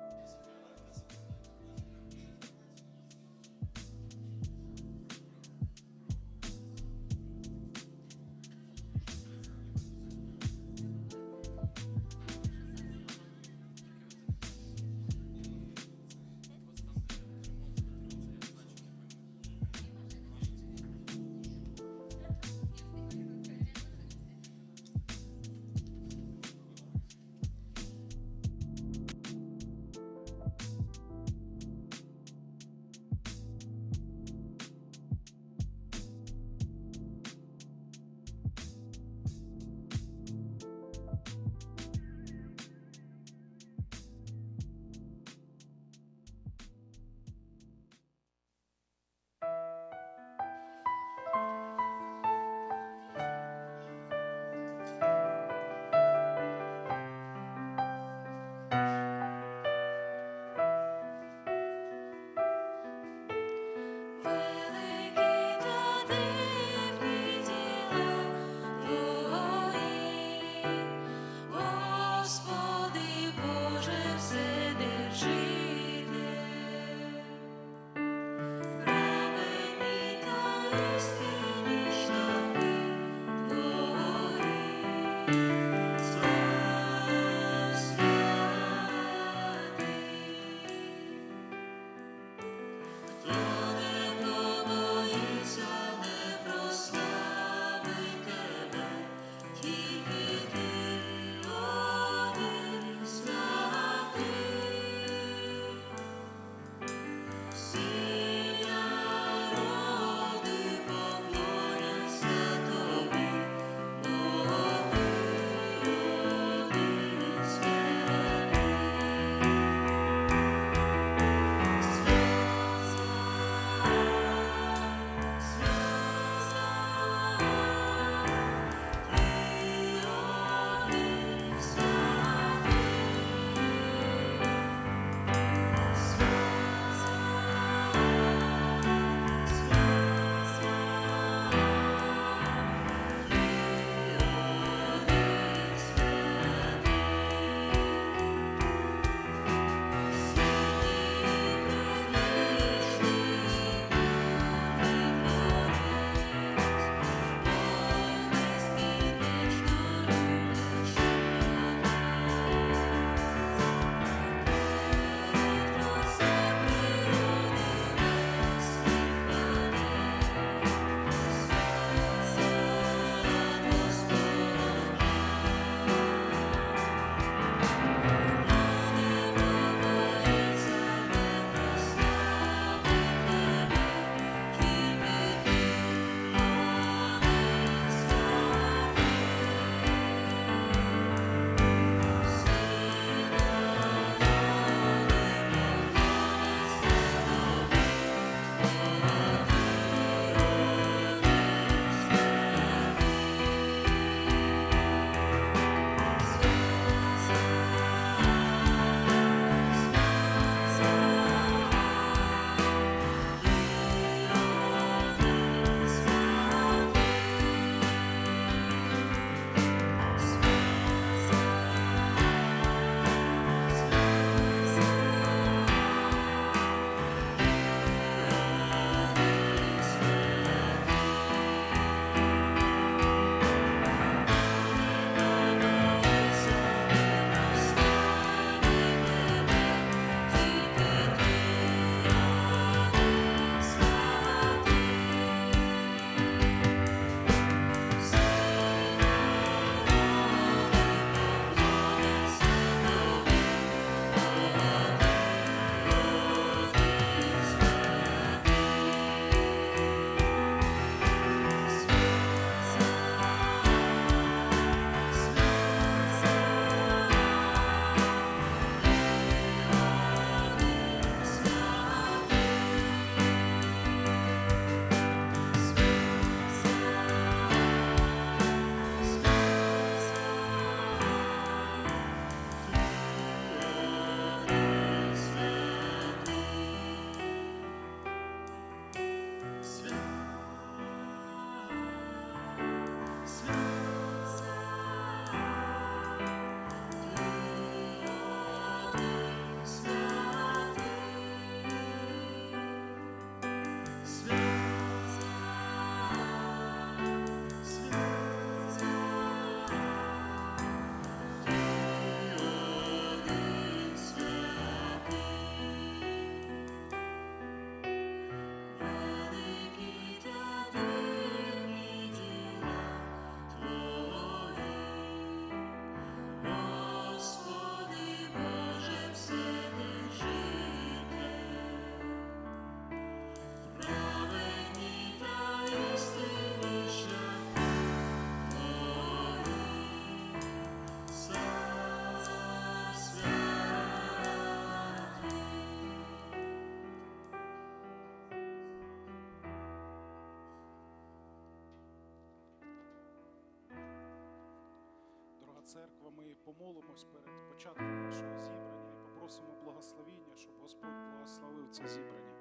Yes. Помолимось перед початком нашого зібрання і попросимо благословіння, щоб Господь благословив це зібрання.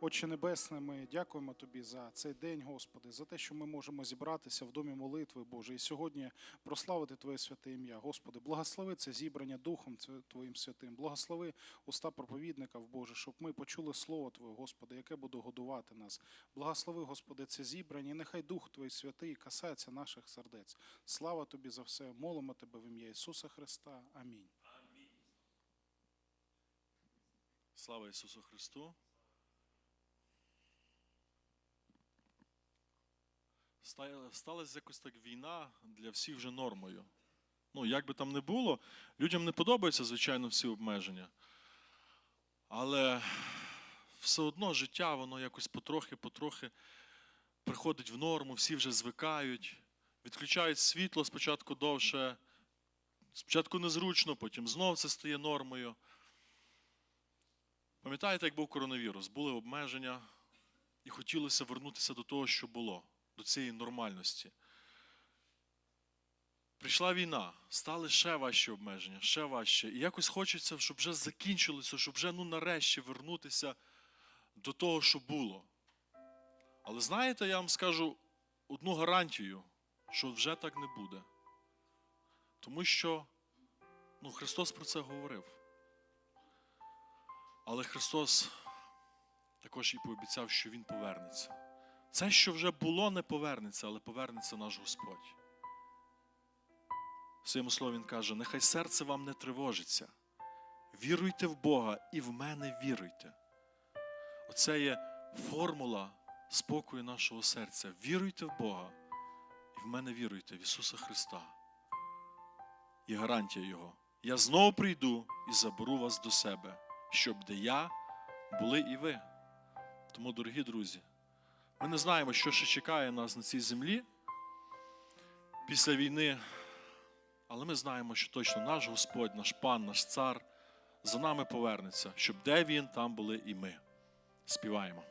Отче Небесне, ми дякуємо Тобі за цей день, Господи, за те, що ми можемо зібратися в домі молитви, Боже, і сьогодні прославити Твоє святе ім'я. Господи, благослови це зібрання Духом Твоїм святим. Благослови уста проповідників, Боже, щоб ми почули Слово Твоє, Господи, яке буде годувати нас. Благослови, Господи, це зібрання, і нехай Дух Твій святий касається наших сердець. Слава Тобі за все. Молимо Тебе в ім'я Ісуса Христа. Амінь. Слава Ісусу Христу. Сталася якось так війна для всіх вже нормою. Ну, як би там не було, людям не подобаються, звичайно, всі обмеження. Але все одно життя, воно якось потрохи-потрохи приходить в норму, всі вже звикають, відключають світло спочатку довше, спочатку незручно, потім знов це стає нормою. Пам'ятаєте, як був коронавірус? Були обмеження, і хотілося вернутися до того, що було, до цієї нормальності. Прийшла війна, стали ще важчі обмеження, ще важче. І якось хочеться, щоб вже закінчилося, щоб вже ну, нарешті вернутися до того, що було. Але знаєте, я вам скажу одну гарантію, що вже так не буде. Тому що ну, Христос про це говорив. Але Христос також і пообіцяв, що Він повернеться. Це, що вже було, не повернеться, але повернеться наш Господь. В своєму слові Він каже: нехай серце вам не тривожиться. Віруйте в Бога і в мене віруйте. Оце є формула спокою нашого серця. Віруйте в Бога і в мене віруйте, в Ісуса Христа. І гарантія Його. Я знову прийду і заберу вас до себе, щоб де я були і ви. Тому, дорогі друзі, ми не знаємо, що ще чекає нас на цій землі після війни, але ми знаємо, що точно наш Господь, наш пан, наш цар за нами повернеться, щоб де він, там були і ми. Співаємо.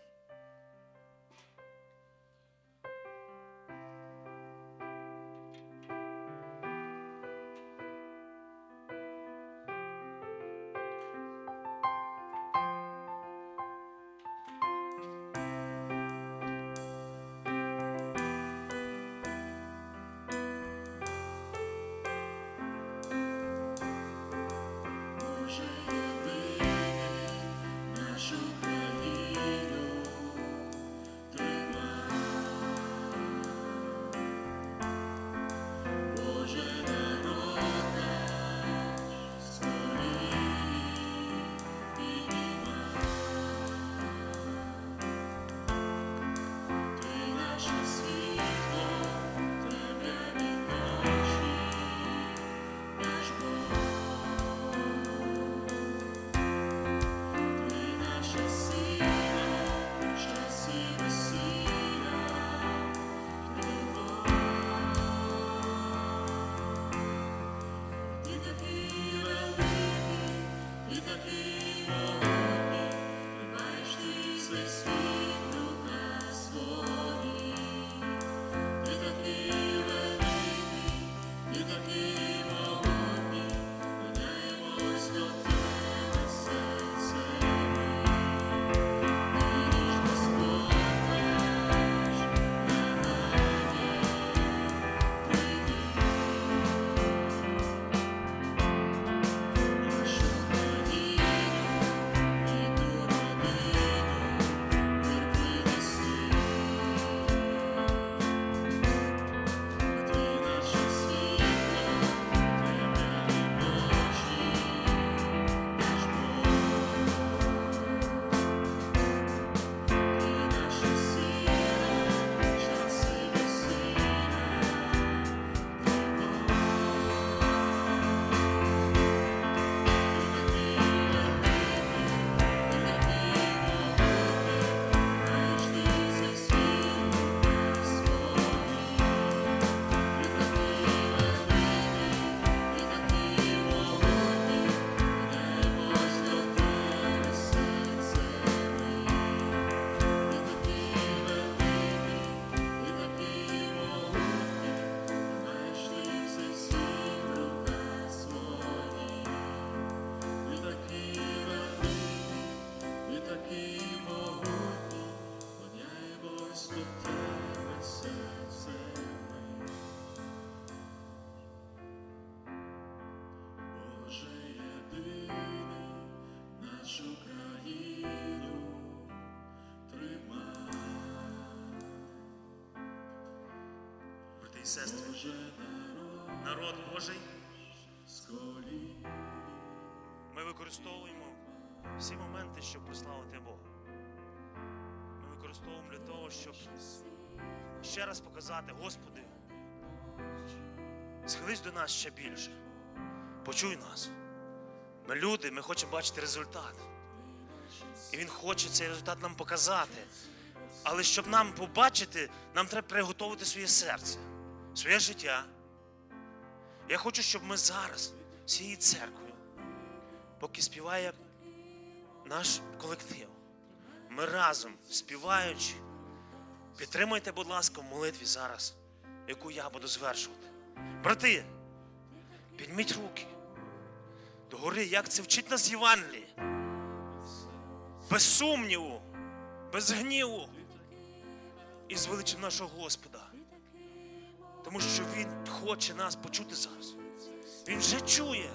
Сестри. Народ Божий. Ми використовуємо всі моменти, щоб прославити Бога. Ми використовуємо для того, щоб ще раз показати, Господи, схились до нас ще більше. Почуй нас. Ми люди, ми хочемо бачити результат. І Він хоче цей результат нам показати. Але щоб нам побачити, нам треба приготувати своє серце, своє життя. Я хочу, щоб ми зараз, всією церквою, поки співає наш колектив, ми разом співаючи, підтримуйте, будь ласка, в молитві зараз, яку я буду звершувати. Брати, підніміть руки до гори, як це вчить нас Євангеліє. Без сумніву, без гніву і звеличимо нашого Господа. Тому що Він хоче нас почути зараз. Він вже чує.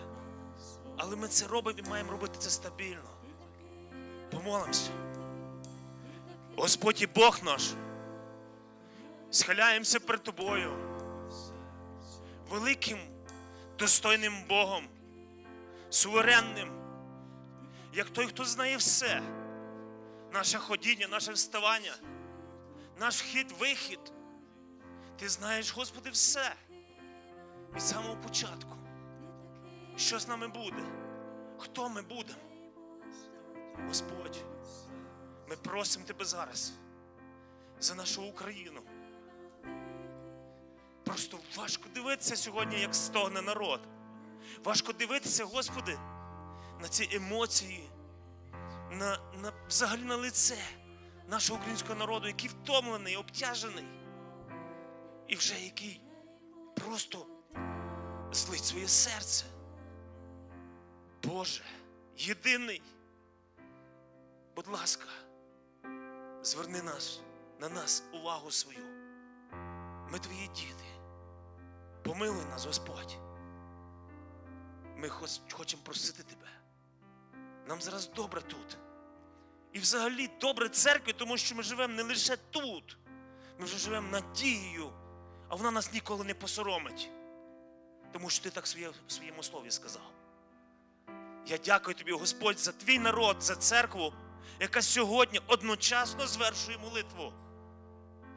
Але ми це робимо і маємо робити це стабільно. Помолимося. Господь і Бог наш. Схиляємося перед Тобою. Великим, достойним Богом, суверенним, як той, хто знає все. Наше ходіння, наше вставання, наш вхід, вихід. Ти знаєш, Господи, все. Від самого початку. Що з нами буде? Хто ми будемо? Господь, ми просимо Тебе зараз за нашу Україну. Просто важко дивитися сьогодні, як стогне народ. Важко дивитися, Господи, на ці емоції, на, на, взагалі на лице нашого українського народу, який втомлений, обтяжений і вже який просто злить своє серце. Боже, єдиний, будь ласка, зверни нас на нас увагу свою. Ми твої діти. Помилуй нас, Господь. Ми хочемо просити Тебе. Нам зараз добре тут. І взагалі добре церкві, тому що ми живемо не лише тут. Ми вже живемо надією, а вона нас ніколи не посоромить. Тому що ти так в своєму слові сказав. Я дякую тобі, Господь, за твій народ, за церкву, яка сьогодні одночасно звершує молитву.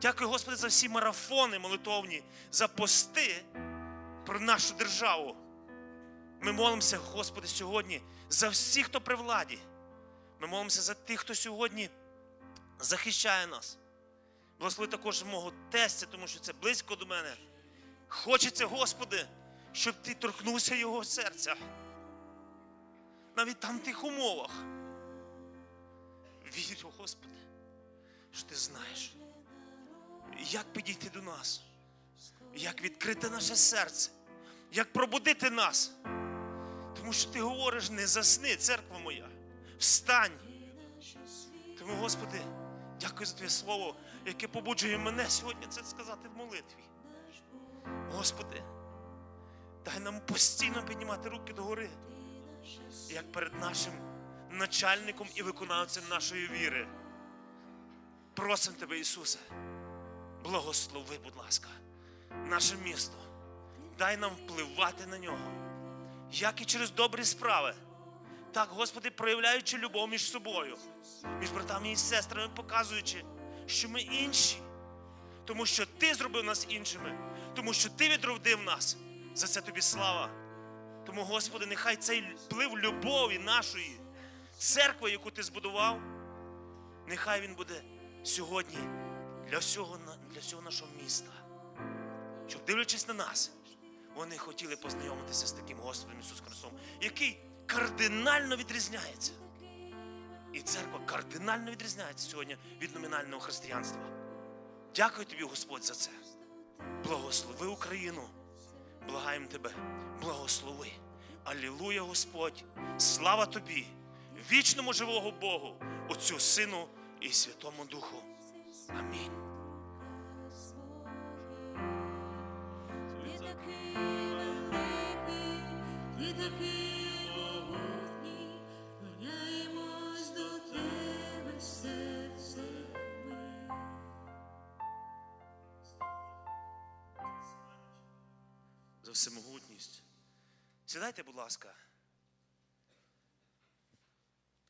Дякую, Господи, за всі марафони молитовні, за пости про нашу державу. Ми молимося, Господи, сьогодні за всіх, хто при владі. Ми молимося за тих, хто сьогодні захищає нас. Благослови також мого тестя, тому що це близько до мене. Хочеться, Господи, щоб ти торкнувся його серця. Навіть там тих умовах. Вірю, Господи, що ти знаєш, як підійти до нас, як відкрити наше серце, як пробудити нас. Тому що ти говориш, не засни, церква моя, встань. Тому, Господи, дякую за Твоє слово, яке побуджує мене сьогодні це сказати в молитві. Господи, дай нам постійно піднімати руки догори, як перед нашим начальником і виконавцем нашої віри. Просимо Тебе, Ісусе, благослови, будь ласка, наше місто. Дай нам впливати на нього, як і через добрі справи. Так, Господи, проявляючи любов між собою, між братами і сестрами, показуючи, що ми інші, тому що Ти зробив нас іншими, тому що Ти відродив нас. За це тобі слава. Тому, Господи, нехай цей вплив любові нашої церкви, яку ти збудував, нехай він буде сьогодні для всього, для всього нашого міста. Щоб, дивлячись на нас, вони хотіли познайомитися з таким Господом Ісусом Христом, який кардинально відрізняється. І церква кардинально відрізняється сьогодні від номінального християнства. Дякую тобі, Господь, за це. Благослови Україну. Благаємо тебе, благослови. Алілуя, Господь! Слава тобі, вічному живого Богу, Отцю Сину і Святому Духу. Амінь. Ти такий великий, ти такий Сідайте, будь ласка.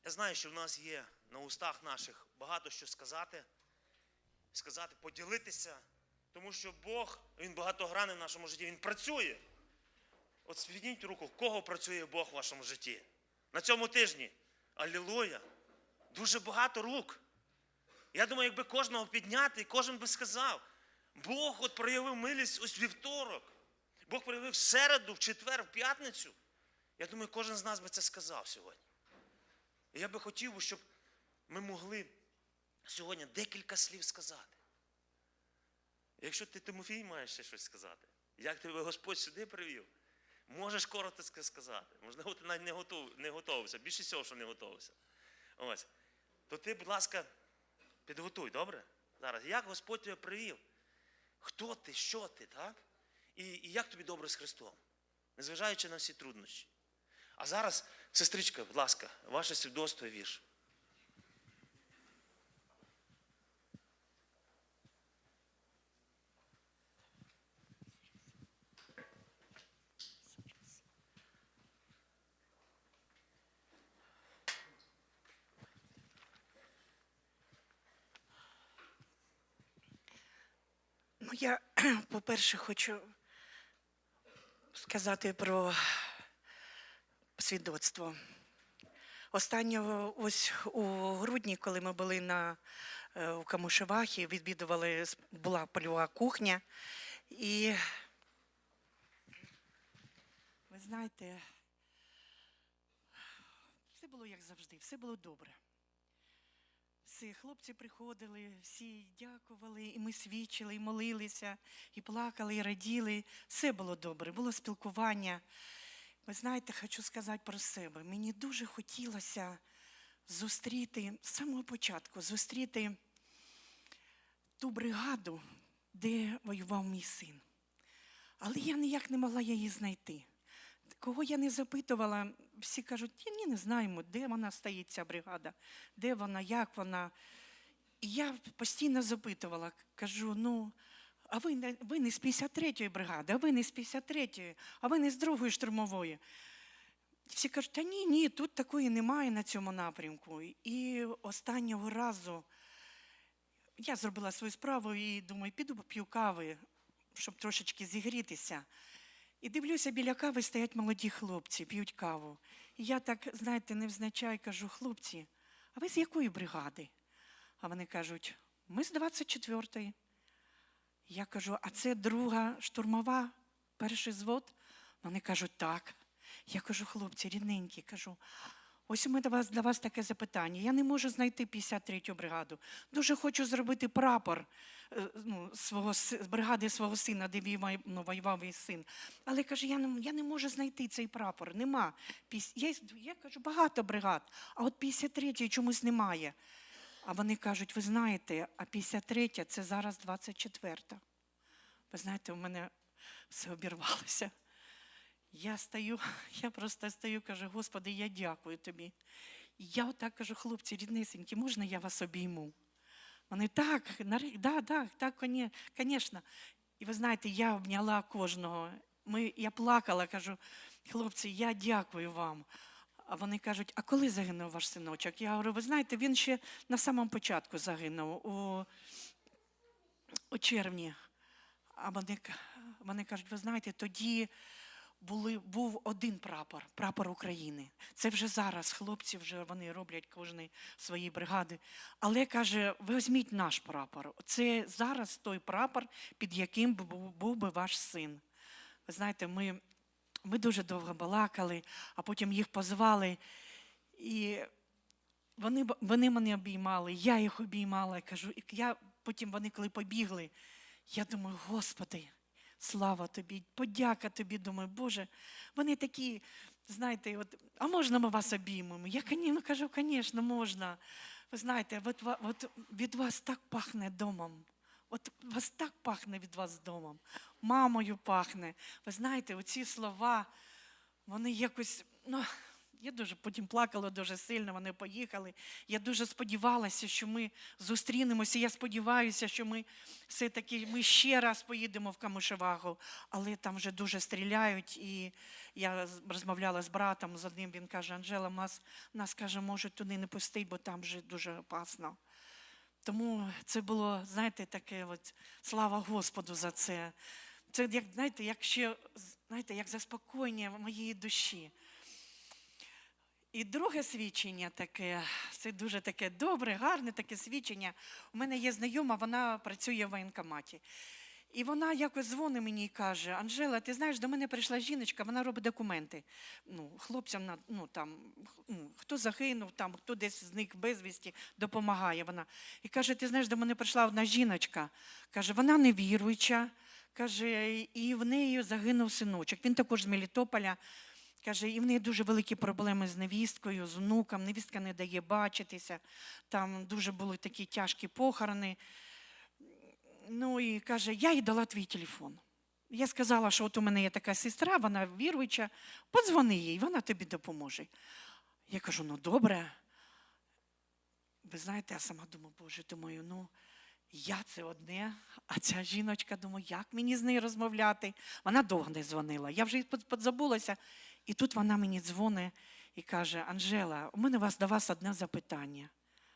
Я знаю, що в нас є на устах наших багато що сказати, сказати, поділитися, тому що Бог, Він багатогранний в нашому житті, Він працює. От звільніть руку, кого працює Бог в вашому житті? На цьому тижні. Алілуя! Дуже багато рук. Я думаю, якби кожного підняти, кожен би сказав, Бог от проявив милість ось вівторок. Бог проявив в середу, в четвер, в п'ятницю. Я думаю, кожен з нас би це сказав сьогодні. І я би хотів, щоб ми могли сьогодні декілька слів сказати. Якщо ти, Тимофій, маєш ще щось сказати, як тебе Господь сюди привів, можеш коротко сказати. Можливо, ти навіть не, готов, не готовився. Більше всього, що не готовився. Ось. То ти, будь ласка, підготуй, добре? Зараз. Як Господь тебе привів? Хто ти, що ти, так? І, і як тобі добре з Христом, незважаючи на всі труднощі. А зараз, сестричка, будь ласка, ваше свідоцтво і вірш. Ну, я, по-перше, хочу сказати про свідоцтво. Останнього ось у грудні, коли ми були на, е, у Камушевахі, відвідували, була польова кухня. І ви знаєте, все було як завжди, все було добре. Всі хлопці приходили, всі дякували, і ми свідчили, і молилися, і плакали, і раділи. Все було добре, було спілкування. Ви знаєте, хочу сказати про себе. Мені дуже хотілося зустріти з самого початку, зустріти ту бригаду, де воював мій син. Але я ніяк не могла її знайти. Кого я не запитувала, всі кажуть, ні, не знаємо, де вона стоїть, ця бригада, де вона, як вона. І я постійно запитувала, кажу, ну, а ви не, ви не з 53-ї бригади, а ви не з 53-ї, а ви не з другої штурмової. Всі кажуть, та ні, ні, тут такої немає на цьому напрямку. І останнього разу я зробила свою справу і думаю, піду поп'ю кави, щоб трошечки зігрітися. І дивлюся, біля кави стоять молоді хлопці, п'ють каву. І я так, знаєте, невзначай кажу, хлопці, а ви з якої бригади? А вони кажуть, ми з 24-ї. Я кажу, а це друга штурмова, перший звод? Вони кажуть, так. Я кажу, хлопці, рідненькі, кажу, ось у мене для вас таке запитання. Я не можу знайти 53-ю бригаду. Дуже хочу зробити прапор е, ну, свого, бригади свого сина, де вівай- ну, воював мій син. Але каже, я не, я не можу знайти цей прапор. Нема. Я, я кажу, багато бригад, а от 53-ї чомусь немає. А вони кажуть, ви знаєте, а 53-я це зараз 24-та. Ви знаєте, у мене все обірвалося. Я стою, я просто стою, кажу, Господи, я дякую тобі. Я отак кажу, хлопці, ріднесенькі, можна я вас обійму? Вони так, да, да, так, звісно. І ви знаєте, я обняла кожного. Ми, я плакала, кажу, хлопці, я дякую вам. А вони кажуть, а коли загинув ваш синочок? Я говорю, ви знаєте, він ще на самому початку загинув у, у червні. А вони, вони кажуть, ви знаєте, тоді були, був один прапор, прапор України. Це вже зараз хлопці вже вони роблять кожної свої бригади. Але каже, візьміть наш прапор. Це зараз той прапор, під яким був, би ваш син. Ви знаєте, ми, ми дуже довго балакали, а потім їх позвали. І вони, вони мене обіймали, я їх обіймала. Кажу, я, потім вони, коли побігли, я думаю, Господи, слава тобі, подяка тобі. Думаю, Боже, вони такі, знаєте, от, а можна ми вас обіймемо? Я ну, кажу, звісно, можна. Ви знаєте, от, от від вас так пахне домом. От вас так пахне від вас домом, мамою пахне. Ви знаєте, оці слова, вони якось, ну, Я дуже потім плакала дуже сильно, вони поїхали. Я дуже сподівалася, що ми зустрінемося. Я сподіваюся, що ми все-таки ми ще раз поїдемо в Камишевагу, але там вже дуже стріляють. І я розмовляла з братом з одним. Він каже: Анжела, нас, нас каже, може туди не пустить, бо там вже дуже опасно. Тому це було, знаєте, таке от слава Господу за це. Це як знаєте, як ще знаєте, як заспокоєння моєї душі. І друге свідчення таке, це дуже таке добре, гарне таке свідчення. У мене є знайома, вона працює в воєнкоматі. І вона якось дзвонить мені і каже: Анжела, ти знаєш, до мене прийшла жіночка, вона робить документи. Ну, хлопцям ну там ну, хто загинув, там хто десь зник безвісті, допомагає вона. І каже: Ти знаєш, до мене прийшла одна жіночка. каже, вона невіруюча. Каже, і в неї загинув синочок. Він також з Мелітополя. Каже, і в неї дуже великі проблеми з невісткою, з внуком. Невістка не дає бачитися. Там дуже були такі тяжкі похорони. Ну і каже, я їй дала твій телефон. Я сказала, що от у мене є така сестра, вона віруюча, подзвони їй, вона тобі допоможе. Я кажу, ну добре. Ви знаєте, я сама думаю, Боже, думаю, ну я це одне, а ця жіночка, думаю, як мені з нею розмовляти? Вона довго не дзвонила. Я вже подзабулася. І тут вона мені дзвонить і каже: Анжела, у мене вас до вас одне запитання.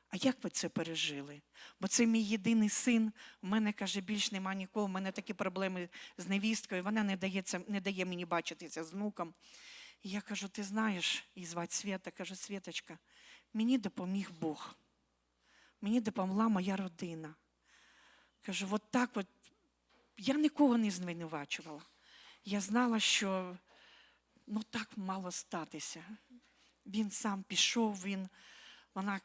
А як ви це пережили? Бо це мій єдиний син. У мене каже, більш нема нікого. У мене такі проблеми з невісткою. Вона не дає, це, не дає мені бачитися з внуком. І я кажу: ти знаєш, її звати Свята, кажу, Світочка, мені допоміг Бог. Мені допомогла моя родина. Кажу, от так от я нікого не звинувачувала. Я знала, що ну так мало статися. Він сам пішов, він, вона,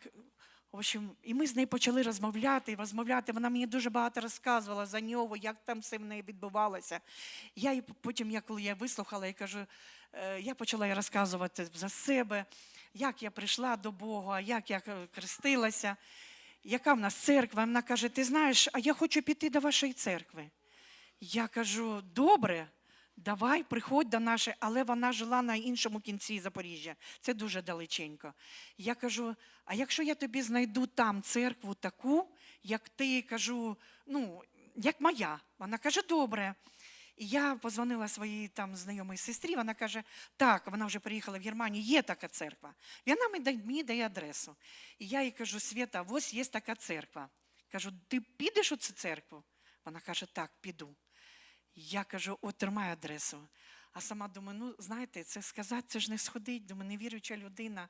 в общем, і ми з нею почали розмовляти, і розмовляти. Вона мені дуже багато розказувала за нього, як там все в неї відбувалося. Я їй потім, я, коли я вислухала, я кажу, е, я почала розказувати за себе, як я прийшла до Бога, як я е, хрестилася, яка в нас церква. Вона каже: ти знаєш, а я хочу піти до вашої церкви. Я кажу, добре, давай, приходь до нашої, але вона жила на іншому кінці Запоріжжя. Це дуже далеченько. Я кажу: а якщо я тобі знайду там церкву таку, як ти кажу, ну, як моя, вона каже, добре. І я позвонила своїй там знайомій сестрі, вона каже, так, вона вже приїхала в Германію, є така церква. І вона мені дає, адресу. І я їй кажу, Свята, ось є така церква. Кажу, ти підеш у цю церкву? Вона каже, так, піду. Я кажу, от тримай адресу. А сама думаю, ну знаєте, це сказати, це ж не сходить, думаю, невіруюча людина.